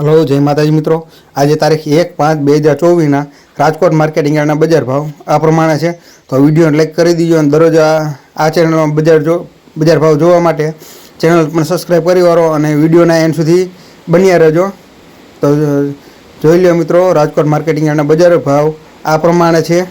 Hello, જય માતાજી મિત્રો. આજે તારીખ એક પાંચ બે હજાર ચોવીસના રાજકોટ માર્કેટિંગ યાર્ડના બજાર ભાવ આ પ્રમાણે છે. તો વીડિયો લાઈક કરી દીજો અને દરરોજ આ આ ચેનલમાં બજાર જો, બજાર ભાવ જોવા માટે ચેનલ પણ સબસ્ક્રાઈબ કરી વાળો અને વિડીયોના એન્ડ સુધી બન્યા રહેજો. તો, જોઈ લો મિત્રો, રાજકોટ માર્કેટિંગ યાર્ડના બજાર ભાવ આ પ્રમાણે છે.